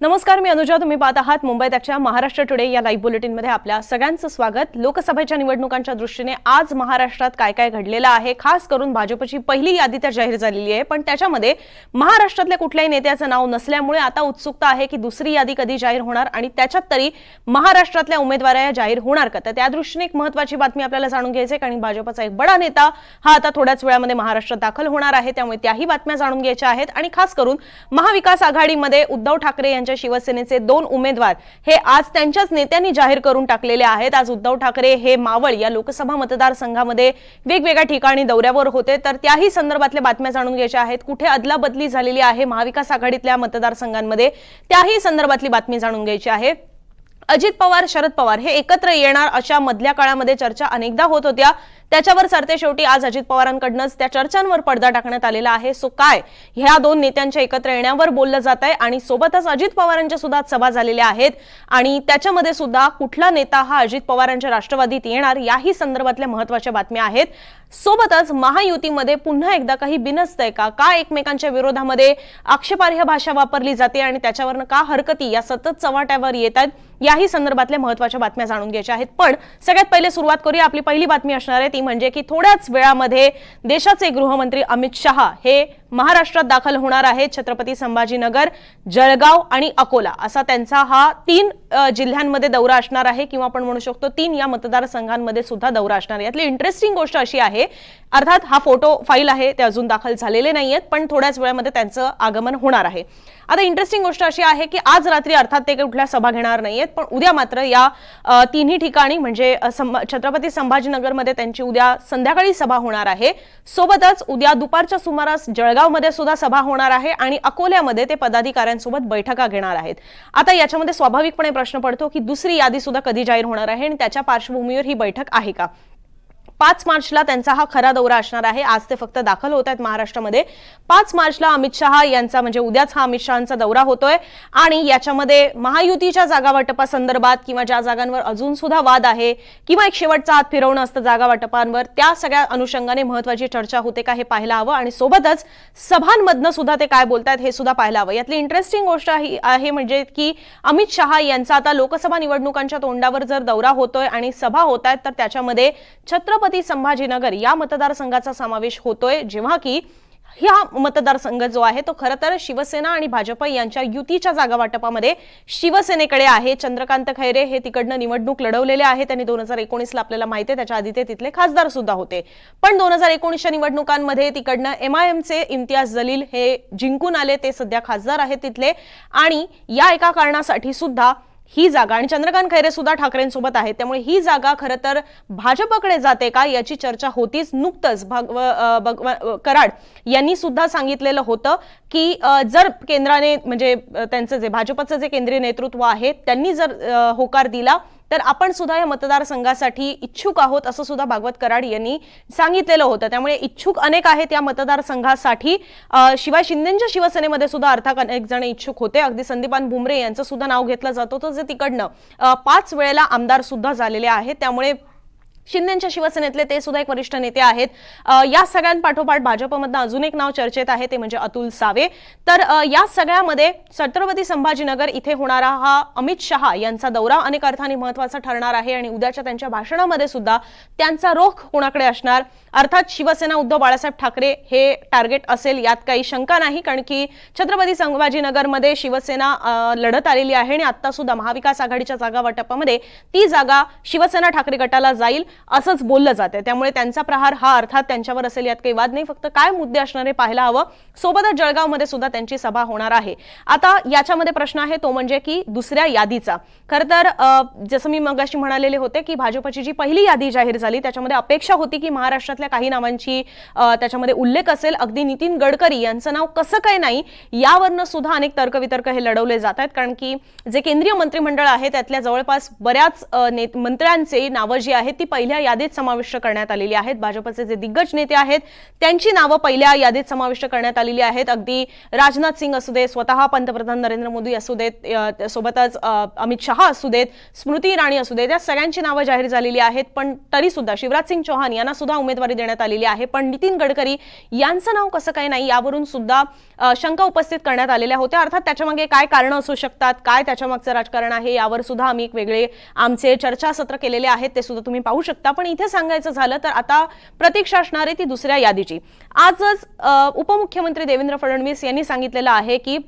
नमस्कार मी अनुजा. तुम्ही पाहत आहात मुंबई तकच्या महाराष्ट्र टुडे या लाईव्ह बुलेटिनमध्ये आपल्या सगळ्यांचं स्वागत. लोकसभेच्या निवडणुकांच्या दृष्टीने आज महाराष्ट्रात काय काय घडलेलं आहे? खास करून भाजपची पहिली यादी तर जाहीर झालेली आहे. पण त्याच्यामध्ये महाराष्ट्रातल्या कुठल्याही नेत्याचं नाव नसल्यामुळे आता उत्सुकता आहे की दुसरी यादी कधी जाहीर होणार आणि त्याच्यात तरी महाराष्ट्रातल्या उमेदवारा जाहीर होणार का? तर त्या दृष्टीने एक महत्वाची बातमी आपल्याला जाणून घ्यायची आहे कारण भाजपचा एक बडा नेता हा आता थोड्याच वेळामध्ये महाराष्ट्रात दाखल होणार आहे. त्यामुळे त्याही बातम्या जाणून घ्यायच्या आहेत. आणि खास करून महाविकास आघाडीमध्ये उद्धव ठाकरे यांच्या शिवसेनेचे दोन उमेदवार हे आज त्यांच्याच नेत्यांनी जाहीर करून टाकलेले आहेत. आज उद्धव ठाकरे हे मावळ या लोकसभा मतदारसंघामध्ये वेगवेगळ्या ठिकाणी दौऱ्यावर होते. तर त्याही संदर्भातल्या बातम्या जाणून घ्यायच्या आहेत. कुठे अदलाबदली झालेली आहे महाविकास आघाडीतल्या मतदारसंघांमध्ये? त्याही संदर्भातली बातमी जाणून घ्यायची आहे. अजित पवार शरद पवार हे एकत्र येणार अशा मधल्या काळामध्ये चर्चा अनेकदा होत होत्या. त्याच्यावर सरते शेवटी आज अजित पवारांकडनंच त्या चर्चांवर पडदा टाकण्यात आलेला आहे. सो काय? ह्या दोन नेत्यांच्या एकत्र येण्यावर बोललं जात आहे आणि सोबतच अजित पवारांच्या सुद्धा सभा झालेल्या आहेत. आणि त्याच्यामध्ये सुद्धा कुठला नेता हा अजित पवारांच्या राष्ट्रवादीत येणार याही संदर्भातल्या महत्त्वाच्या बातम्या आहेत. सोबतच महायुतीमध्ये पुन्हा एकदा काही बिनसतंय का? का एकमेकांच्या विरोधामध्ये आक्षेपार्ह भाषा वापरली जाते आणि त्याच्यावरनं का हरकती? या सतत चव्हाट्यावर येत आहेत. याही संदर्भातल्या महत्त्वाच्या बातम्या जाणून घ्यायच्या आहेत. पण सगळ्यात पहिले सुरुवात करूया. आपली पहिली बातमी असणार आहे ती म्हणजे की थोड्याच वेळामध्ये देशाचे गृहमंत्री अमित शहा हे महाराष्ट्रात दाखल होणार आहेत छत्रपती संभाजीनगर जळगाव आणि अकोला. असा त्यांचा हा तीन जिल्ह्यांमध्ये दौरा असणार आहे किंवा आपण म्हणू शकतो तीन या मतदारसंघांमध्ये सुद्धा दौरा असणार आहे. यातली इंटरेस्टिंग गोष्ट अशी आहे अर्थात हा फोटो फाईल आहे ते अजून दाखल झालेले नाही आहेत पण थोड्याच वेळामध्ये त्यांचं आगमन होणार आहे. आता इंटरेस्टिंग गोष्ट अशी आहे की आज रात्री अर्थात ते कुठल्या सभा घेणार नाहीयेत पण उद्या मात्र या तिन्ही ठिकाणी म्हणजे छत्रपती संभाजीनगरमध्ये त्यांची उद्या संध्याकाळी सभा होणार आहे. सोबतच उद्या दुपारच्या सुमारास जळगाव जळगावमध्ये सुद्धा सभा होणार आहे आणि अकोल्यामध्ये ते पदाधिकाऱ्यांसोबत बैठका घेणार आहेत. आता याच्यामध्ये स्वाभाविकपणे प्रश्न पडतो की दुसरी यादी सुद्धा कधी जाहीर होणार आहे आणि त्याच्या पार्श्वभूमीवर ही बैठक आहे का? पाच मार्चला त्यांचा हा खरा दौरा असणार आहे. आज ते फक्त दाखल होत आहेत महाराष्ट्रामध्ये. पाच मार्चला अमित शहा यांचा म्हणजे उद्याच हा अमित शहाचा दौरा होतोय. आणि याच्यामध्ये महायुतीच्या जागा वाटपासंदर्भात किंवा ज्या जागांवर अजून सुद्धा वाद आहे किंवा एक शेवटचा हात फिरवणं असतं जागा वाटपांवर त्या सगळ्या अनुषंगाने महत्वाची चर्चा होते का हे पाहायला हवं आणि सोबतच सभांमधनं सुद्धा ते काय बोलतायत हे सुद्धा पाहायला हवं. यातली इंटरेस्टिंग गोष्ट आहे म्हणजे की अमित शहा यांचा आता लोकसभा निवडणुकांच्या तोंडावर जर दौरा होतोय आणि सभा होत आहेत तर त्याच्यामध्ये छत्रपती संभाजीनगर या मतदारसंघाचा समावेश होतोय. जेव्हा की हा मतदारसंघ जो आहे तो खरं तर शिवसेना आणि भाजप यांच्या युतीच्या जागा वाटपामध्ये शिवसेनेकडे आहे. चंद्रकांत खैरे हे तिकडनं निवडणूक लढवलेले आहे त्यांनी दोन हजार एकोणीसला आपल्याला माहिती आहे. त्याच्या आधी ते तिथले खासदार सुद्धा होते. पण दोन हजार एकोणीसच्या निवडणुकांमध्ये तिकडनं एम आय एमचे इम्तियाज जलील हे जिंकून आले. ते सध्या खासदार आहेत तिथले. आणि या एका कारणासाठी सुद्धा ही जागा आणि चंद्रकांत खैरे सुद्धा ठाकरेंसोबत आहेत त्यामुळे ही जागा खरं तर भाजपकडे जाते का याची चर्चा होतीच नुकतंच. भगव भगव- कराड यांनी सुद्धा सांगितलेलं होतं की जर केंद्राने म्हणजे त्यांचं जे भाजपचं जे केंद्रीय नेतृत्व आहे त्यांनी जर होकार दिला तर आपण सुद्धा या मतदारसंघासाठी इच्छुक आहोत असं सुद्धा भागवत कराड यांनी सांगितलेलं होतं. त्यामुळे इच्छुक अनेक आहेत या मतदारसंघासाठी. शिवाय शिंदेच्या शिवसेनेमध्ये सुद्धा अर्थात अनेक जण इच्छुक होते. अगदी संदीपान भुमरे यांचं सुद्धा नाव घेतलं जात होतं. जे तिकडनं पाच वेळेला आमदार सुद्धा झालेले आहेत. त्यामुळे शिंदेच्या शिवसेनेतले ते सुद्धा एक वरिष्ठ नेते आहेत. या सगळ्यांपाठोपाठ भाजपमधनं अजून एक नाव चर्चेत आहे ते म्हणजे अतुल सावे. तर या सगळ्यामध्ये छत्रपती संभाजीनगर इथे होणारा हा अमित शहा यांचा दौरा अनेक अर्थाने महत्त्वाचा ठरणार आहे आणि उद्याच्या त्यांच्या भाषणामध्ये सुद्धा त्यांचा रोख कोणाकडे असणार? अर्थात शिवसेना उद्धव बाळासाहेब ठाकरे हे टार्गेट असेल यात काही शंका नाही कारण की छत्रपती संभाजीनगरमध्ये शिवसेना लढत आलेली आहे आणि आता सुद्धा महाविकास आघाडीच्या जागा वाटपामध्ये ती जागा शिवसेना ठाकरे गटाला जाईल असंच बोललं जाते त्यामुळे त्यांचा प्रहार हा अर्थात त्यांच्यावर असेल यात काही वाद नाही. फक्त काय मुद्दे असणारे पाहायला हवं. सोबतच जळगावमध्ये सुद्धा त्यांची सभा होणार आहे. आता याच्यामध्ये प्रश्न आहे तो म्हणजे की दुसऱ्या यादीचा. खरं तर जसं मी मगाशी म्हणालेले होते की भाजपची जी पहिली यादी जाहीर झाली त्याच्यामध्ये अपेक्षा होती की महाराष्ट्रातल्या काही नावांची त्याच्यामध्ये उल्लेख असेल. अगदी नितीन गडकरी यांचं नाव कसं काय नाही यावरनं सुद्धा अनेक तर्कवितर्क हे लढवले जात आहेत कारण की जे केंद्रीय मंत्रिमंडळ आहे त्यातल्या जवळपास बऱ्याच मंत्र्यांचे नावं जी आहेत ती पहिल्या यादीत समाविष्ट करण्यात आलेली आहेत. भाजपचे जे दिग्गज नेते आहेत त्यांची नावं पहिल्या यादीत समाविष्ट करण्यात आलेली आहेत. अगदी राजनाथ सिंग असू दे स्वतः पंतप्रधान नरेंद्र मोदी असू देत सोबतच अमित शहा असू देत स्मृती इराणी असू देत या सगळ्यांची नावं जाहीर झालेली आहेत. पण तरी सुद्धा शिवराज सिंग चौहान यांना सुद्धा उमेदवारी देण्यात आलेली आहे. पण नितीन गडकरी यांचं नाव कसं काय नाही यावरून सुद्धा शंका उपस्थित करण्यात आलेल्या होत्या. अर्थात त्याच्यामागे काय कारणं असू शकतात काय त्याच्यामागचं राजकारण आहे यावर सुद्धा आम्ही एक वेगळे आमचे चर्चासत्र केलेले आहेत ते सुद्धा तुम्ही पाहू शकता. पण इथे सांगायचं झालं तर आता प्रतीक्षा असणार आहे ती दुसऱ्या यादीची. आजच उपमुख्यमंत्री देवेंद्र फडणवीस यांनी सांगितलेलं आहे की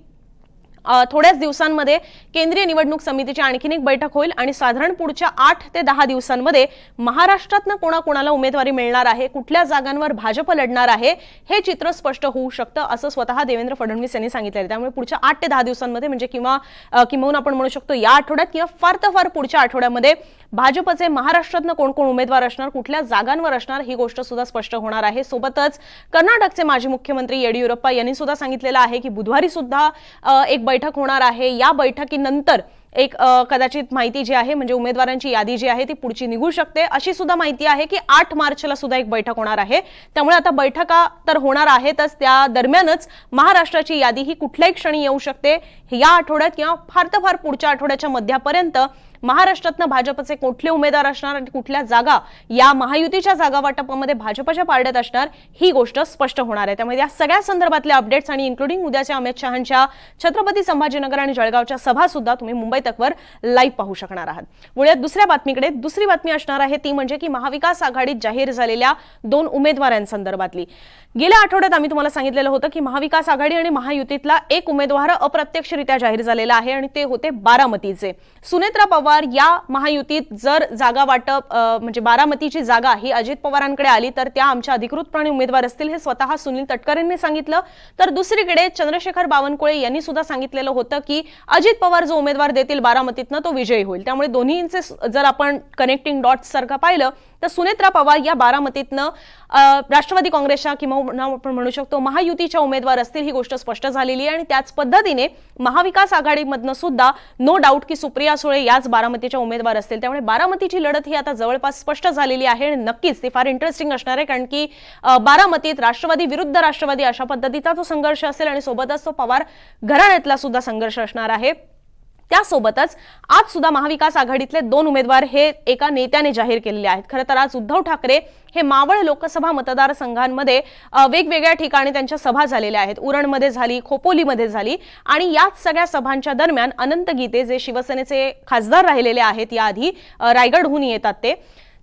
थोड्याच दिवसांमध्ये केंद्रीय निवडणूक समितीची आणखीन एक बैठक होईल आणि साधारण पुढच्या आठ ते दहा दिवसांमध्ये महाराष्ट्रातनं कोणाकोणाला उमेदवारी मिळणार आहे कुठल्या जागांवर भाजप लढणार आहे हे चित्र स्पष्ट होऊ शकतं असं स्वतः देवेंद्र फडणवीस यांनी सांगितलं आहे. त्यामुळे पुढच्या आठ ते दहा दिवसांमध्ये म्हणजे किंवा अ, किंबहुना आपण म्हणू शकतो या आठवड्यात किंवा फार तर फार पुढच्या आठवड्यामध्ये भाजपचे महाराष्ट्रातनं कोण कोण उमेदवार असणार कुठल्या जागांवर असणार ही गोष्ट सुद्धा स्पष्ट होणार आहे. सोबतच कर्नाटकचे माजी मुख्यमंत्री येडियुरप्पा यांनी सुद्धा सांगितलेलं आहे की बुधवारी सुद्धा एक बैठक होणार आहे. या बैठकीनंतर एक कदाचित माहिती जी आहे म्हणजे उमेदवारांची यादी जी आहे ती पुढची निघू शकते. अशी सुद्धा माहिती आहे की आठ मार्चला सुद्धा एक बैठक होणार आहे. त्यामुळे आता बैठका तर होणार आहेतच. त्या दरम्यानच महाराष्ट्राची यादी ही कुठल्याही क्षणी येऊ शकते. या आठवड्यात किंवा फार तर फार पुढच्या आठवड्याच्या मध्यापर्यंत महाराष्ट्रातनं भाजपचे कुठले उमेदवार असणार आणि कुठल्या जागा या महायुतीच्या जागा वाटपामध्ये भाजपच्या पारड्यात असणार ही गोष्ट स्पष्ट होणार आहे. त्यामुळे या सगळ्या संदर्भातले अपडेट्स आणि इन्क्लुडिंग उद्याच्या अमित शहांच्या छत्रपती संभाजीनगर आणि जळगावच्या सभा सुद्धा तुम्ही मुंबई तकवर लाईव्ह पाहू शकणार आहात. मुळात दुसऱ्या बातमीकडे दुसरी बातमी असणार आहे ती म्हणजे की महाविकास आघाडीत जाहीर झालेल्या दोन उमेदवारांसंदर्भातली. गेल्या आठवड्यात आम्ही तुम्हाला सांगितलेलं होतं की महाविकास आघाडी आणि महायुतीतला एक उमेदवार अप्रत्यक्षरित्या जाहीर झालेला आहे आणि ते होते बारामतीचे. सुनेत्रा पवार या महायुतीत जर जागा वाटप म्हणजे बारामतीची जागा ही अजित पवारांकडे आली तर त्या आमच्या अधिकृतपणे उमेदवार असतील हे स्वतः सुनील तटकरेंनी सांगितलं. तर दुसरीकडे चंद्रशेखर बावनकुळे यांनी सुद्धा सांगितलेलं होतं की अजित पवार जो उमेदवार देतील बारामतीतनं तो विजयी होईल. त्यामुळे दोन्हींचे जर आपण कनेक्टिंग डॉट्स सारखं पाहिलं तर सुनेत्रा पवार या बारामतीतनं राष्ट्रवादी काँग्रेसच्या किंवा आपण म्हणू शकतो महायुतीच्या उमेदवार असतील ही गोष्ट स्पष्ट झालेली आहे. आणि त्याच पद्धतीने महाविकास आघाडीमधनं सुद्धा नो डाऊट की सुप्रिया सुळे याच बारामतीच्या उमेदवार असतील. त्यामुळे बारामतीची लढत ही आता जवळपास स्पष्ट झालेली आहे आणि नक्कीच ती फार इंटरेस्टिंग असणार आहे कारण की बारामतीत राष्ट्रवादी विरुद्ध राष्ट्रवादी अशा पद्धतीचा तो संघर्ष असेल आणि सोबतच तो पवार घराण्यातला सुद्धा संघर्ष असणार आहे. त्यासोबतच आज सुद्धा महाविकास आघाडीतले दोन उमेदवार हे एका नेत्याने जाहीर केलेले आहेत. खरं तर आज उद्धव ठाकरे हे मावळ लोकसभा मतदारसंघांमध्ये वेगवेगळ्या ठिकाणी त्यांच्या सभा झालेल्या आहेत. उरणमध्ये झाली खोपोलीमध्ये झाली आणि याच सगळ्या सभांच्या दरम्यान अनंत गीते जे शिवसेनेचे खासदार राहिलेले आहेत याआधी रायगडहून येतात ते.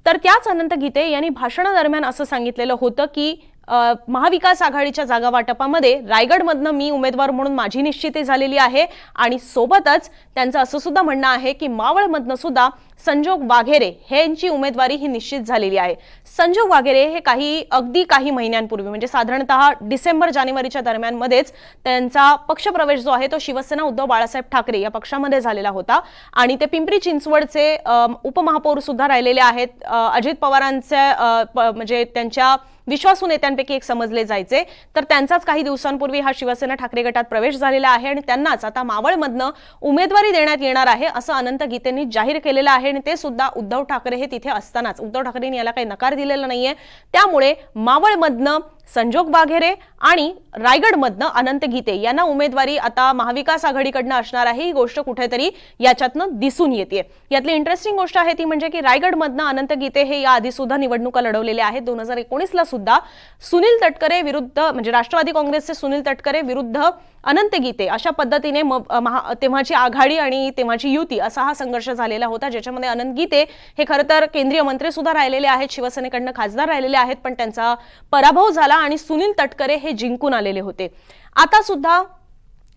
तर त्याच अनंत गीते यांनी भाषणादरम्यान असं सांगितलेलं होतं की महाविकास आघाडीच्या जागा वाटपामध्ये रायगडमधनं मी उमेदवार म्हणून माझी निश्चिती झालेली आहे आणि सोबतच त्यांचं असं सुद्धा म्हणणं आहे की मावळमधनं सुद्धा संजोग वाघेरे यांची उमेदवारी ही निश्चित झालेली आहे. संजोग वाघेरे हे काही अगदी काही महिन्यांपूर्वी म्हणजे साधारणतः डिसेंबर जानेवारीच्या दरम्यानमध्येच त्यांचा पक्षप्रवेश जो आहे तो शिवसेना उद्धव बाळासाहेब ठाकरे या पक्षामध्ये झालेला होता आणि ते पिंपरी चिंचवडचे उपमहापौर सुद्धा राहिलेले आहेत. अजित पवारांचे प- म्हणजे त्यांच्या विश्वासू नेत्यांपैकी एक समजले जायचे. तर त्यांचाच काही दिवसांपूर्वी हा शिवसेना ठाकरे गटात प्रवेश झालेला आहे आणि त्यांनाच आता मावळमधनं उमेदवारी देण्यात येणार आहे असं अनंत गीतेंनी जाहीर केलेलं आहे आणि ते सुद्धा उद्धव ठाकरे हे तिथे असतानाच. उद्धव ठाकरेंनी याला काही नकार दिलेला नाहीये. त्यामुळे मावळमधनं संजोग वाघेरे आणि रायगडमधनं अनंत गीते यांना उमेदवारी आता महाविकास आघाडीकडनं असणार आहे. ही गोष्ट कुठेतरी याच्यातनं दिसून येते यातली इंटरेस्टिंग गोष्ट आहे ती म्हणजे की रायगडमधनं अनंत गीते हे याआधी सुद्धा निवडणुका लढवलेल्या आहेत. दोन हजार एकोणीसला सुद्धा सुनील तटकरे विरुद्ध म्हणजे राष्ट्रवादी काँग्रेसचे सुनील तटकरे विरुद्ध अनंत गीते अशा पद्धतीने महा- तेव्हाची आघाडी आणि तेव्हाची युती असा हा संघर्ष झालेला होता. ज्याच्यामध्ये अनंत गीते हे खरं तर केंद्रीय मंत्री सुद्धा राहिलेले आहेत शिवसेनेकडनं खासदार राहिलेले आहेत पण त्यांचा पराभव झाला आणि सुनील तटकरे हे जिंकून आलेले होते. आता सुद्धा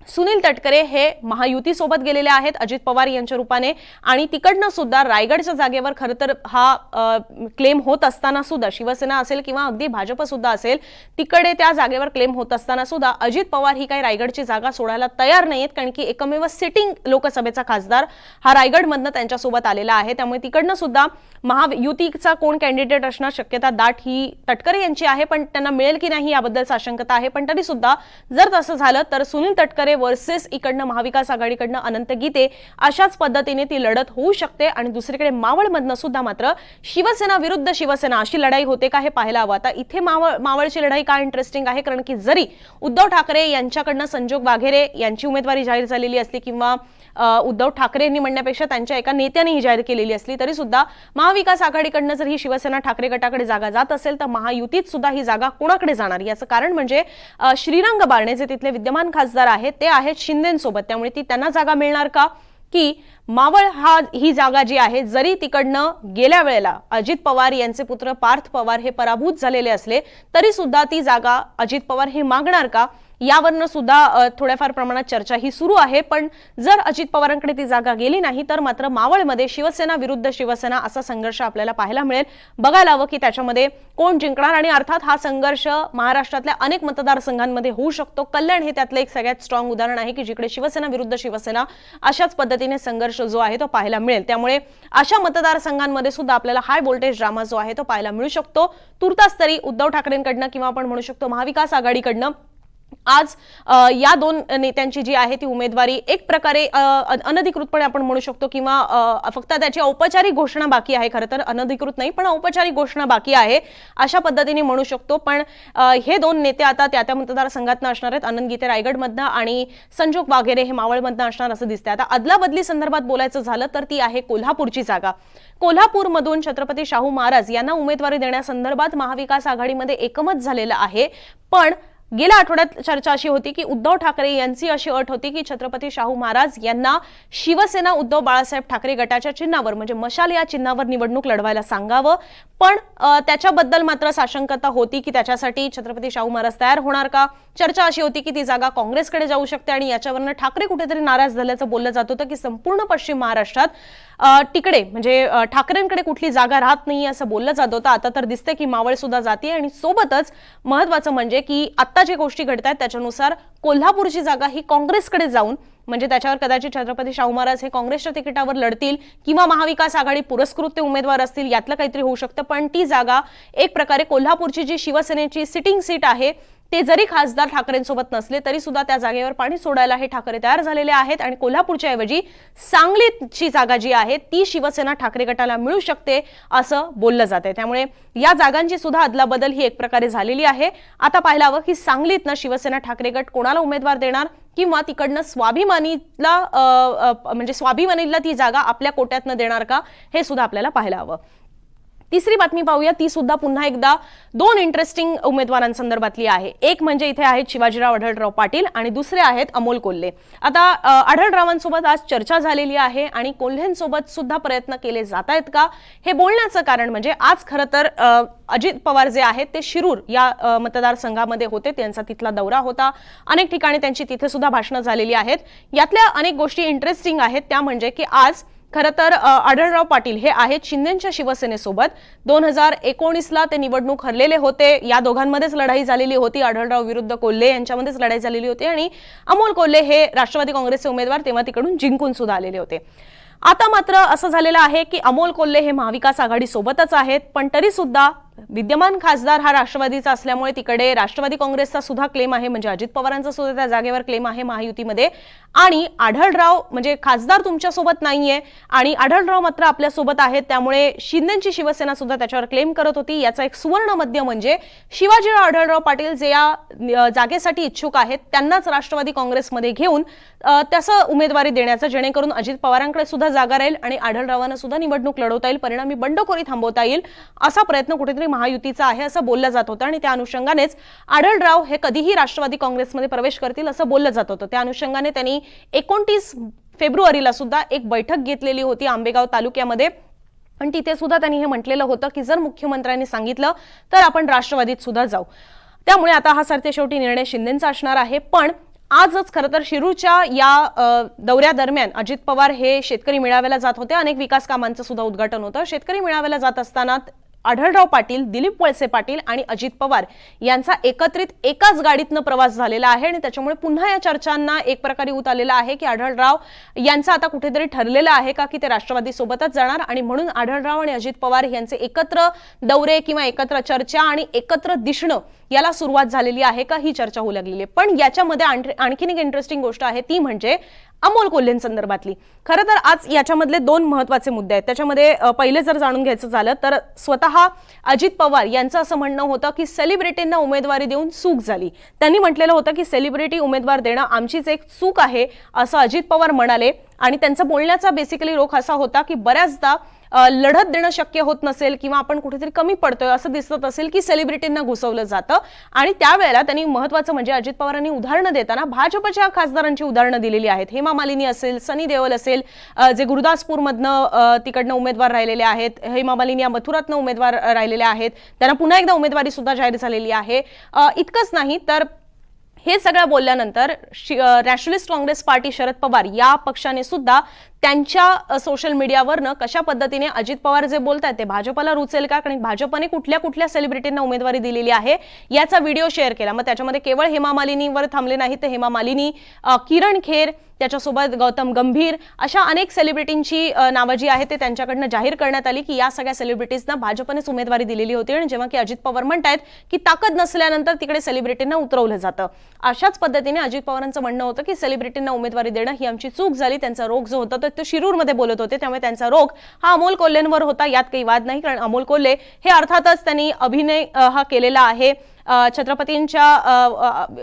सुनील तटकरे हे महायुतीसोबत गेलेले आहेत अजित पवार यांच्या रूपाने. आणि तिकडनं सुद्धा रायगडच्या जागेवर खरं तर हा क्लेम होत असताना सुद्धा शिवसेना असेल किंवा अगदी भाजप सुद्धा असेल तिकडे त्या जागेवर क्लेम होत असताना सुद्धा अजित पवार ही काही रायगडची जागा सोडायला तयार नाहीयेत कारण की एकमेव सिटिंग लोकसभेचा खासदार हा रायगडमधनं त्यांच्यासोबत आलेला आहे. त्यामुळे तिकडनं सुद्धा महायुतीचा कोण कॅन्डिडेट असणार शक्यता दाट ही तटकरे यांची आहे पण त्यांना मिळेल की नाही याबद्दल साशंकता आहे. पण तरी सुद्धा जर तसं झालं तर सुनील तटकरे वर्सेस इकडनं महाविकास आघाडीकडनं अनंत गीते अशाच पद्धतीने ती लढत होऊ शकते. आणि दुसरीकडे मावळमधनं सुद्धा मात्र शिवसेना विरुद्ध शिवसेना अशी लढाई होते का हे पाहायला हवं. आता इथे मावळ मावळची लढाई का इंटरेस्टिंग आहे? कारण की जरी उद्धव ठाकरे यांच्याकडनं संजोग वाघेरे यांची उमेदवारी जाहीर झालेली असली किंवा उद्धव ठाकरेंनी म्हणण्यापेक्षा त्यांच्या एका नेत्याने ही जाहीर केलेली असली तरी सुद्धा महाविकास आघाडीकडनं जर ही शिवसेना ठाकरे गटाकडे जागा जात असेल तर महायुतीत सुद्धा ही जागा कोणाकडे जाणार? याचं कारण म्हणजे श्रीरंग बारणे जे तिथले विद्यमान खासदार आहेत ते आहेत शिंदेसोबत. त्यामुळे ती त्यांना जागा मिळणार का? की मावळ हा ही जागा जी आहे जरी तिकडनं गेल्या वेळेला अजित पवार यांचे पुत्र पार्थ पवार हे पराभूत झालेले असले तरी सुद्धा ती जागा अजित पवार हे मागणार का? यावरनं सुद्धा थोड्याफार प्रमाणात चर्चा ही सुरू आहे. पण जर अजित पवारांकडे ती जागा गेली नाही तर मात्र मावळमध्ये शिवसेना विरुद्ध शिवसेना असा संघर्ष आपल्याला पाहायला मिळेल. बघायला हवं की त्याच्यामध्ये कोण जिंकणार आणि अर्थात हा संघर्ष महाराष्ट्रातल्या अनेक मतदारसंघांमध्ये होऊ शकतो. कल्याण हे त्यातलं एक सगळ्यात स्ट्रॉंग उदाहरण आहे की जिकडे शिवसेना विरुद्ध शिवसेना अशाच पद्धतीने संघर्ष जो आहे तो पाहायला मिळेल. त्यामुळे अशा मतदारसंघांमध्ये सुद्धा आपल्याला हाय व्होल्टेज ड्रामा जो आहे तो पाहायला मिळू शकतो. तुर्तास तरी उद्धव ठाकरेंकडनं किंवा आपण म्हणू शकतो महाविकास आघाडीकडनं आज या दोन नेत्यांची जी आहे ती उमेदवारी एक प्रकारे अनधिकृतपणे आपण म्हणू शकतो किंवा फक्त त्याची औपचारिक घोषणा बाकी आहे खरं तर अनधिकृत नाही पण औपचारिक घोषणा बाकी आहे अशा पद्धतीने म्हणू शकतो. पण हे दोन नेते आता त्या त्या मतदारसंघातनं असणार आहेत आनंद गीते रायगडमधनं आणि संजोग वाघेरे हे मावळमधनं असणार असं दिसतंय. आता अदलाबदली संदर्भात बोलायचं झालं तर ती आहे कोल्हापूरची जागा. कोल्हापूरमधून छत्रपती शाहू महाराज यांना उमेदवारी देण्यासंदर्भात महाविकास आघाडीमध्ये एकमत झालेलं आहे. पण गेल्या आठवड्यात चर्चा अशी होती की उद्धव ठाकरे यांची अशी अट होती की छत्रपती शाहू महाराज यांना शिवसेना उद्धव बाळासाहेब ठाकरे गटाच्या चिन्हावर म्हणजे मशाल या चिन्हावर निवडणूक लढवायला सांगावं. पण त्याच्याबद्दल मात्र साशंकता होती की त्याच्यासाठी छत्रपती शाहू महाराज तयार होणार का? चर्चा अशी होती की ती जागा काँग्रेसकडे जाऊ शकते आणि याच्यावरनं ठाकरे कुठेतरी नाराज झाल्याचं बोललं जात होतं की संपूर्ण पश्चिम महाराष्ट्रात तिकडे म्हणजे ठाकरेंकडे कुठली जागा राहत नाही असं बोललं जात होतं. आता तर दिसतंय की मावळ सुद्धा जाते आणि सोबतच महत्वाचं म्हणजे की आता जे गोष्टी घडत आहेत त्याच्यानुसार कोल्हापूरची जागा ही काँग्रेसकडे जाऊन म्हणजे त्याच्यावर कदाचित छत्रपती शाहू महाराज हे काँग्रेसच्या तिकिटावर लढतील किंवा महाविकास आघाडी पुरस्कृत ते उमेदवार असतील यातलं काहीतरी होऊ शकतं. पण ती जागा एक प्रकारे कोल्हापूरची जी शिवसेनेची सिटिंग सीट आहे ते जरी खासदार ठाकरेंसोबत नसले तरी सुद्धा त्या जागेवर पाणी सोडायला हे ठाकरे तयार झालेले आहेत आणि कोल्हापूरच्या ऐवजी सांगलीची जागा जी आहे ती शिवसेना ठाकरे गटाला मिळू शकते असं बोललं जाते त्यामुळे या जागांची सुद्धा अदलाबदल ही एक प्रकारे झालेली आहे. आता पाहायला हवं की सांगलीतनं शिवसेना ठाकरे गट कोणाला उमेदवार देणार? किंवा तिकडनं स्वाभिमानीला म्हणजे स्वाभिमानीला ती जागा आपल्या कोट्यातनं देणार का हे सुद्धा आपल्याला पाहायला हवं. तिसरी बातमी पाहूया. ती सुद्धा पुन्हा एकदा दोन इंटरेस्टिंग उमेदवारांसंदर्भातली आहे. एक म्हणजे इथे आहेत शिवाजीराव आढळराव पाटील आणि दुसरे आहेत अमोल कोल्हे. आता आढळरावांसोबत आज चर्चा झालेली आहे आणि कोल्हेंसोबत सुद्धा प्रयत्न केले जात आहेत का? हे बोलण्याचं कारण म्हणजे आज खरं तर अजित पवार जे आहेत ते शिरूर या मतदारसंघामध्ये होते. त्यांचा तिथला दौरा होता. अनेक ठिकाणी त्यांची तिथे सुद्धा भाषणं झालेली आहेत. यातल्या अनेक गोष्टी इंटरेस्टिंग आहेत. त्या म्हणजे की आज खरं तर आढळराव पाटील हे आहेत शिंदेच्या शिवसेनेसोबत. दोन हजार एकोणीसला ते निवडणूक हरलेले होते. या दोघांमध्येच लढाई झालेली होती. आढळराव विरुद्ध कोल्हे यांच्यामध्येच लढाई झालेली होती आणि अमोल कोल्हे हे राष्ट्रवादी काँग्रेसचे उमेदवार तेव्हा तिकडून जिंकून सुद्धा आलेले होते. आता मात्र असं झालेलं आहे की अमोल कोल्हे हे महाविकास आघाडी सोबतच आहेत पण तरी सुद्धा विद्यमान खासदार हा राष्ट्रवादीचा असल्यामुळे तिकडे राष्ट्रवादी काँग्रेसचा सुद्धा क्लेम आहे. म्हणजे अजित पवारांचा सुद्धा त्या जागेवर क्लेम आहे महायुतीमध्ये. आणि आढळराव म्हणजे खासदार तुमच्यासोबत नाहीये. आणि आढळराव मात्र आपल्यासोबत आहेत. त्यामुळे शिंदेची शिवसेना सुद्धा त्याच्यावर क्लेम करत होती. याचा एक सुवर्ण मध्य म्हणजे शिवाजीराव आढळराव पाटील जे या जागेसाठी इच्छुक आहेत त्यांनाच राष्ट्रवादी काँग्रेसमध्ये घेऊन त्याचं उमेदवारी देण्याचं जेणेकरून अजित पवारांकडे सुद्धा जागा राहील आणि आढळरावांना सुद्धा निवडणूक लढवता येईल परिणामी बंडखोरी थांबवता येईल असा प्रयत्न कुठेतरी महायुतीचा आहे असं बोललं जात होतं आणि त्या अनुषंगानेच आढळराव हे कधीही राष्ट्रवादी काँग्रेसमध्ये प्रवेश करतील असं बोललं जात होतं. त्या अनुषंगाने त्यांनी एकोणतीस फेब्रुवारीला सुद्धा एक बैठक घेतलेली होती आंबेगाव तालुक्यामध्ये. पण तिथे सुद्धा त्यांनी हे म्हटलेलं होतं की जर मुख्यमंत्र्यांनी सांगितलं तर आपण राष्ट्रवादीत सुद्धा जाऊ. त्यामुळे आता हा सरते शेवटी निर्णय शिंदेचा असणार आहे. पण आजच खरं तर शिरूरच्या या दौऱ्यादरम्यान अजित पवार हे शेतकरी मेळाव्याला जात होते. अनेक विकास कामांचं सुद्धा उद्घाटन होतं. शेतकरी मेळाव्याला जात असताना आढळराव पाटील दिलीप वळसे पाटील आणि अजित पवार यांचा एकत्रित एकाच गाडीतनं प्रवास झालेला आहे आणि त्याच्यामुळे पुन्हा या चर्चांना एक प्रकारे उत आलेला आहे की आढळराव यांचं आता कुठेतरी ठरलेलं आहे का की ते राष्ट्रवादी सोबतच जाणार? आणि म्हणून आढळराव आणि अजित पवार यांचे एकत्र दौरे किंवा एकत्र चर्चा आणि एकत्र दिसणं याला सुरुवात झालेली आहे का ही चर्चा होऊ लागलेली आहे. पण याच्यामध्ये आणखीन एक इंटरेस्टिंग गोष्ट आहे ती म्हणजे अमोल कोल्हेंसंदर्भातली खरं तर आज याच्यामधले दोन महत्त्वाचे मुद्दे आहेत. त्याच्यामध्ये पहिले जर जाणून घ्यायचं झालं तर स्वतः अजित पवार यांचं असं म्हणणं होतं की सेलिब्रिटींना उमेदवारी देऊन चूक झाली. त्यांनी म्हटलेलं होतं की सेलिब्रिटी उमेदवार देणं आमचीच एक चूक आहे असं अजित पवार म्हणाले. आणि त्यांचा बोलण्याचा बेसिकली रोख असा होता की बऱ्याचदा लढत देणं शक्य होत नसेल किंवा आपण कुठेतरी कमी पडतोय असं दिसत असेल की सेलिब्रिटींना घुसवलं जातं. आणि त्यावेळेला त्यांनी महत्वाचं म्हणजे अजित पवारांनी उदाहरणं देताना भाजपच्या खासदारांची उदाहरणं दिलेली आहेत. हेमा मालिनी असेल सनी देओल असेल जे गुरुदासपूरमधनं तिकडनं उमेदवार राहिलेले आहेत हेमा मालिनी या मथुरातनं उमेदवार राहिलेले आहेत. त्यांना पुन्हा एकदा उमेदवारी सुद्धा जाहीर झालेली आहे. इतकंच नाही तर हे सगळं बोलल्यानंतर Nationalist Congress Party Sharad Pawar या पक्षाने सुद्धा त्यांच्या सोशल मीडियावरनं कशा पद्धतीने अजित पवार जे बोलत आहेत ते भाजपला रुचेल का? कारण भाजपने कुठल्या कुठल्या सेलिब्रिटींना उमेदवारी दिलेली आहे याचा व्हिडिओ शेअर केला. मग त्याच्यामध्ये केवळ हेमा मालिनीवर थांबले नाही तर हेमा मालिनी किरण खेर त्याच्यासोबत गौतम गंभीर अशा अनेक सेलिब्रिटींची नावं जी आहेत ते त्यांच्याकडनं जाहीर करण्यात आली की या सगळ्या सेलिब्रिटीजना भाजपनेच उमेदवारी दिलेली होती. आणि जेव्हा की अजित पवार म्हणतायत की ताकद नसल्यानंतर तिकडे सेलिब्रिटींना उतरवलं जातं. अशाच पद्धतीने अजित पवारांचं म्हणणं होतं की सेलिब्रिटींना उमेदवारी देणं ही आमची चूक झाली. त्यांचा रोग जो होता तो शिरूरमध्ये बोलत होते त्यामुळे त्यांचा रोग हा अमोल कोल्हेंवर होता यात काही वाद नाही कारण अमोल कोल्हे हे अर्थातच त्यांनी अभिनय हा केलेला आहे. छत्रपतींच्या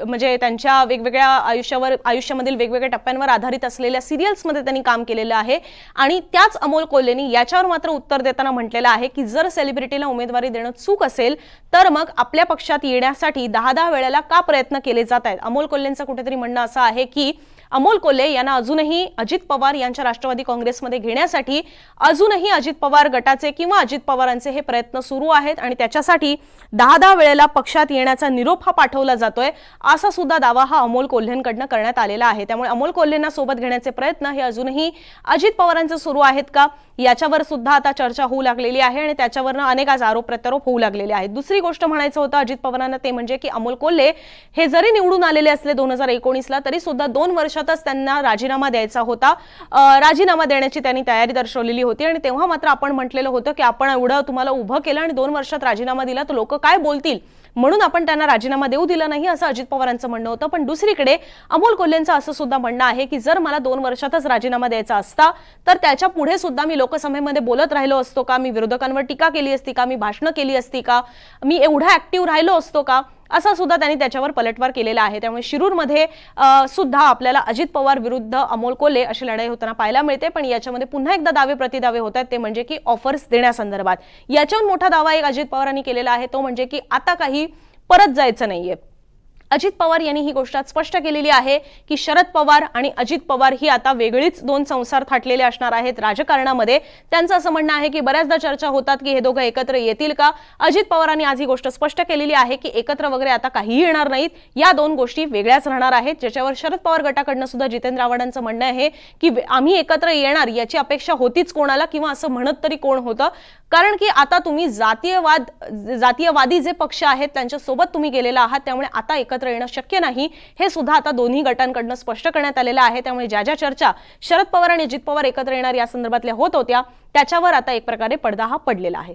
म्हणजे त्यांच्या वेगवेगळ्या आयुष्यावर आयुष्यामधील वेगवेगळ्या टप्प्यांवर आधारित असलेल्या सिरियल्समध्ये त्यांनी काम केलेलं आहे. आणि त्याच अमोल कोल्हेनी याच्यावर मात्र उत्तर देताना म्हटलेलं आहे की जर सेलिब्रिटीला उमेदवारी देणं चूक असेल तर मग आपल्या पक्षात येण्यासाठी दहा दहा वेळेला का प्रयत्न केले जात आहेत? अमोल कोल्हेंचं कुठेतरी म्हणणं असं आहे की अमोल कोल्हे यांना अजूनही अजित पवार यांच्या राष्ट्रवादी काँग्रेसमध्ये घेण्यासाठी अजूनही अजित पवार गटाचे किंवा अजित पवारांचे हे प्रयत्न सुरू आहेत. आणि त्याच्यासाठी दहा दहा वेळेला पक्षात येण्याचा निरोप हा पाठवला जातोय असा सुद्धा दावा हा अमोल कोल्हेंकडनं करण्यात आलेला आहे. त्यामुळे अमोल कोल्हेंना सोबत घेण्याचे प्रयत्न हे अजूनही अजित पवारांचे सुरू आहेत का? याच्यावर सुद्धा आता चर्चा होऊ लागलेली आहे आणि त्याच्यावरनं अनेक आज आरोप प्रत्यारोप होऊ लागलेले आहेत. दुसरी गोष्ट म्हणायचं होतं अजित पवारांना ते म्हणजे की अमोल कोल्हे हे जरी निवडून आलेले असले दोन हजार एकोणीसला तरी सुद्धा दोन वर्षातच त्यांना राजीनामा द्यायचा होता. राजीनामा देण्याची त्यांनी तयारी दर्शवलेली होती आणि तेव्हा मात्र आपण म्हटलेलं होतं की आपण एवढं तुम्हाला उभं केलं आणि दोन वर्षात राजीनामा दिला तर लोक काय बोलतील? म्हणून आपण त्यांना राजीनामा देऊ दिला नाही असं अजित पवारांचं म्हणणं होतं. पण दुसरीकडे अमोल कोल्हेंचं असं सुद्धा म्हणणं आहे की जर मला दोन वर्षातच राजीनामा द्यायचा असता तर त्याच्या पुढे सुद्धा मी लोकसभेमध्ये बोलत राहिलो असतो का? मी विरोधकांवर टीका केली असती का? मी भाषणं केली असती का? मी एवढा ऍक्टिव्ह राहिलो असतो का? असा सुद्धा त्यांनी त्याच्यावर पलटवार केलेला आहे. त्यामुळे शिरूरमध्ये सुद्धा आपल्याला अजित पवार विरुद्ध अमोल कोल्हे अशी लढाई होताना पाहायला मिळते. पण याच्यामध्ये पुन्हा एकदा दावे प्रतिदावे होत आहेत. ते म्हणजे की ऑफर्स देण्यासंदर्भात. याच्याहून मोठा दावा एक अजित पवारांनी केलेला आहे. तो म्हणजे की आता काही परत जायचं नाहीये. अजित पवार यांनी ही गोष्ट स्पष्ट केलेली आहे की शरद पवार आणि अजित पवार ही आता वेगळीच दोन संसार थाटलेले असणार आहेत राजकारणामध्ये. त्यांचं असं म्हणणं आहे की बऱ्याचदा चर्चा होतात की हे दोघं एकत्र येतील का? अजित पवारांनी आज ही गोष्ट स्पष्ट केलेली आहे की एकत्र वगैरे आता काहीही येणार नाहीत. या दोन गोष्टी वेगळ्याच राहणार आहेत. ज्याच्यावर शरद पवार गटाकडनं सुद्धा जितेंद्र आव्हाडांचं म्हणणं आहे की आम्ही एकत्र येणार याची अपेक्षा होतीच कोणाला किंवा असं म्हणत तरी कोण होतं? कारण की आता तुम्ही जातीयवाद जातीयवादी जे पक्ष आहेत त्यांच्यासोबत तुम्ही गेलेला आहात त्यामुळे आता एकत्र येणं शक्य नाही हे सुद्धा आता दोन्ही गटांकडनं स्पष्ट करण्यात आलेलं आहे. त्यामुळे ज्या ज्या चर्चा शरद पवार आणि अजित पवार एकत्र येणार या संदर्भातल्या होत होत्या त्याच्यावर आता एक प्रकारे पडदा हा पडलेला आहे.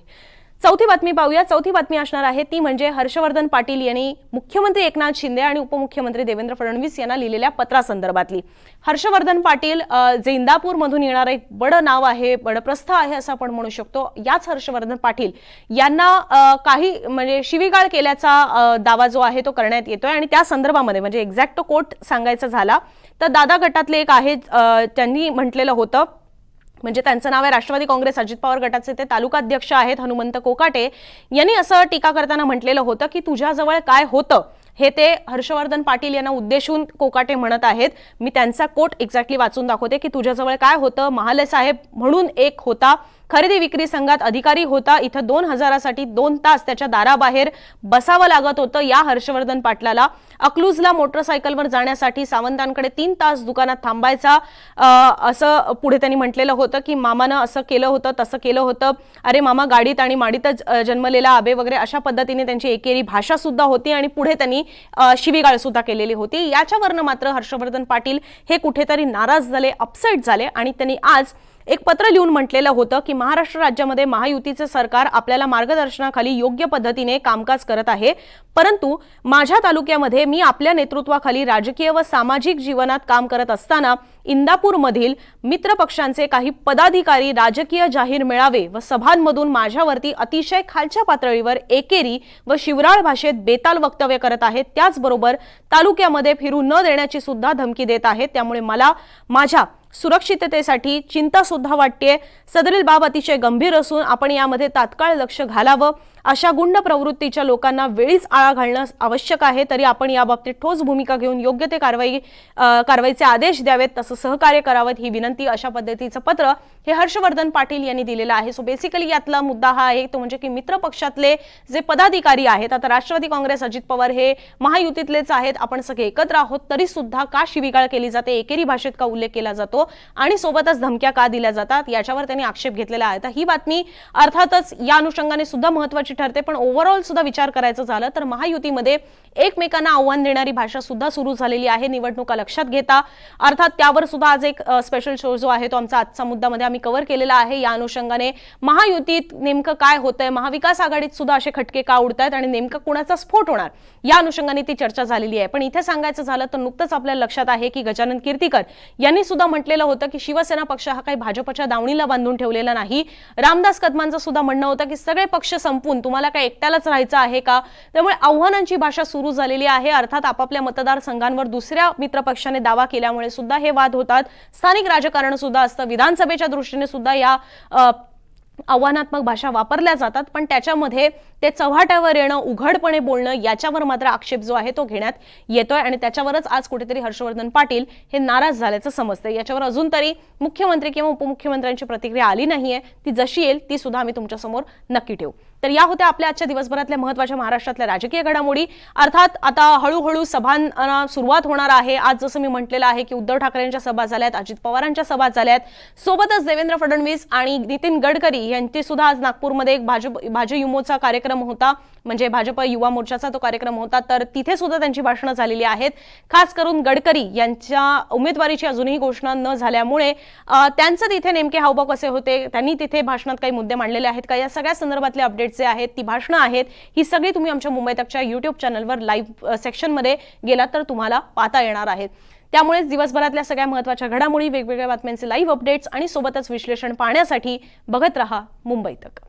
चौथी बातमी पाहूया. चौथी बातमी असणार आहे ती म्हणजे हर्षवर्धन पाटील यांनी मुख्यमंत्री एकनाथ शिंदे आणि उपमुख्यमंत्री देवेंद्र फडणवीस यांना लिहिलेल्या पत्रासंदर्भातली. हर्षवर्धन पाटील अ, जे इंदापूरमधून येणारं एक बडं नाव आहे बडप्रस्थ आहे असं आपण म्हणू शकतो. याच हर्षवर्धन पाटील यांना काही म्हणजे शिवीगाळ केल्याचा दावा जो आहे तो करण्यात येतोय आणि त्या संदर्भामध्ये म्हणजे एक्झॅक्ट कोट सांगायचा झाला. तर दादा गटातले एक आहेत त्यांनी म्हटलेलं होतं म्हणजे त्यांचं नाव आहे राष्ट्रवादी काँग्रेस अजित पवार गटाचे ते तालुकाध्यक्ष आहेत हनुमंत कोकाटे. यांनी असं टीका करताना म्हटलेलं होतं की तुझ्याजवळ काय होतं? हे ते हर्षवर्धन पाटील यांना उद्देशून कोकाटे म्हणत आहेत. मी त्यांचा कोट एक्झॅक्टली वाचून दाखवते की तुझ्याजवळ काय होतं? महाले साहेब म्हणून एक होता. खरेदी विक्री संघात अधिकारी होता. इथं दोन हजारासाठी दोन तास त्याच्या दाराबाहेर बसावं लागत होतं या हर्षवर्धन पाटलाला. अक्लूजला मोटरसायकलवर जाण्यासाठी सावंतांकडे तीन तास दुकानात थांबायचा असं पुढे त्यांनी म्हटलेलं होतं की मामानं असं केलं होतं तसं केलं होतं. अरे मामा गाडीत आणि माडीतच जन्मलेला आबे वगैरे अशा पद्धतीने त्यांची एकेरी भाषा सुद्धा होती आणि पुढे त्यांनी शिवीगाळ सुद्धा केलेली होती. याच्यावरनं मात्र हर्षवर्धन पाटील हे कुठेतरी नाराज झाले अपसेट झाले आणि त्यांनी आज एक पत्र लिहून म्हटलेलं होतं की महाराष्ट्र राज्यामध्ये महायुतीचं सरकार आपल्याला मार्गदर्शनाखाली योग्य पद्धतीने कामकाज करत आहे. परंतु माझ्या तालुक्यामध्ये मी आपल्या नेतृत्वाखाली राजकीय व सामाजिक जीवनात काम करत असताना इंदापूरमधील मित्र पक्षांचे काही पदाधिकारी राजकीय जाहीर मेळावे व सभांमधून माझ्यावरती अतिशय खालच्या पातळीवर एकेरी व शिवराळ भाषेत बेताल वक्तव्य करत आहेत. त्याचबरोबर तालुक्यामध्ये फिरू न देण्याची सुद्धा धमकी देत आहेत. त्यामुळे मला माझ्या सुरक्षिततेसाठी चिंता सुद्धा वाटते सदरील बाब अतिशय गंभीर असून आपण यामध्ये तात्काळ लक्ष घालावं. अशा गुंड प्रवृत्तीच्या लोकांना वेळीच आळा घालणं आवश्यक आहे तरी आपण याबाबतीत ठोस भूमिका घेऊन योग्य ते कारवाई कारवाईचे आदेश द्यावेत तसं सहकार्य करावं ही विनंती अशा पद्धतीचं पत्र हे हर्षवर्धन पाटील यांनी दिलेलं आहे. सो बेसिकली यातला मुद्दा हा आहे तो म्हणजे की मित्र पक्षातले जे पदाधिकारी आहेत आता राष्ट्रवादी काँग्रेस अजित पवार हे महायुतीतलेच आहेत आपण सगळे एकत्र आहोत तरी सुद्धा का शिवीगाळ केली जाते एकेरी भाषेत का उल्लेख केला जातो आणि सोबतच धमक्या का दिल्या जातात याच्यावर त्यांनी आक्षेप घेतलेला आहे. तर ही बातमी अर्थातच या अनुषंगाने सुद्धा महत्वाची ठरते. पण ओव्हरऑल सुद्धा विचार करायचं झालं तर महायुतीमध्ये एकमेकांना आव्हान देणारी भाषा सुद्धा सुरू झालेली आहे. निवडणुका लक्षात घेता. अर्थात त्यावर सुद्धा आज एक स्पेशल शो जो आहे तो आमचा आजचा मुद्दामध्ये आम्ही कव्हर केलेला आहे. या अनुषंगाने महायुतीत नेमकं काय होतंय? महाविकास आघाडीत सुद्धा असे खटके का उडत आहेत आणि नेमका कुणाचा स्फोट होणार? या अनुषंगाने ती चर्चा झालेली आहे. पण इथे सांगायचं झालं तर नुकतंच आपल्याला लक्षात आहे की गजानन कीर्तीकर यांनी सुद्धा म्हटलेलं होतं की शिवसेना पक्ष हा काही भाजपच्या दावणीला बांधून ठेवलेला नाही. रामदास कदमांचं सुद्धा म्हणणं होतं की सगळे पक्ष संपून तुम्हाला काय एकट्यालाच राहायचं आहे का? त्यामुळे आव्हानांची भाषा सुरू झालेली आहे. अर्थात आपापल्या मतदारसंघांवर दुसऱ्या मित्रपक्षाने दावा केल्यामुळे सुद्धा हे वाद होतात. स्थानिक राजकारण सुद्धा असतं. विधानसभेच्या दृष्टीने सुद्धा या आव्हानात्मक भाषा वापरल्या जातात. पण त्याच्यामध्ये ते चव्हाट्यावर येणं उघडपणे बोलणं याच्यावर मात्र आक्षेप जो आहे तो घेण्यात येतोय आणि त्याच्यावरच आज कुठेतरी हर्षवर्धन पाटील हे नाराज झाल्याचं समजतंय. याच्यावर अजून तरी मुख्यमंत्री किंवा उपमुख्यमंत्र्यांची प्रतिक्रिया आली नाहीये. ती जशी येईल ती सुद्धा आम्ही तुमच्यासमोर नक्की ठेवू. तर या होत्या आपल्या आजच्या दिवसभरातल्या महत्त्वाच्या महाराष्ट्रातल्या राजकीय घडामोडी. अर्थात आता हळूहळू सभांना सुरुवात होणार आहे. आज जसं मी म्हटलेलं आहे की उद्धव ठाकरेंच्या सभा झाल्यात अजित पवारांच्या सभा झाल्यात. सोबतच देवेंद्र फडणवीस आणि नितीन गडकरी यांची सुद्धा आज नागपूरमध्ये एक भाजप भाजयुमोचा कार्यक्रम होता. म्हणजे भाजप युवा मोर्चाचा तो कार्यक्रम होता. तर तिथे सुद्धा त्यांची भाषणं झालेली आहेत. खास करून गडकरी यांच्या उमेदवारीची अजूनही घोषणा न झाल्यामुळे त्यांचं तिथे नेमके हावभाव कसे होते? त्यांनी तिथे भाषणात काही मुद्दे मांडलेले आहेत का? या सगळ्या संदर्भातले अपडेट जे आहेत ती भाषणं आहेत ही सगळी तुम्ही आमच्या मुंबई तकच्या युट्यूब चॅनलवर लाईव्ह सेक्शनमध्ये गेलात तर तुम्हाला पाहता येणार आहेत. त्यामुळेच दिवसभरातल्या सगळ्या महत्त्वाच्या घडामोडी वेगवेगळ्या बातम्यांचे लाईव्ह अपडेट्स आणि सोबतच विश्लेषण पाहण्यासाठी बघत रहा मुंबई तक.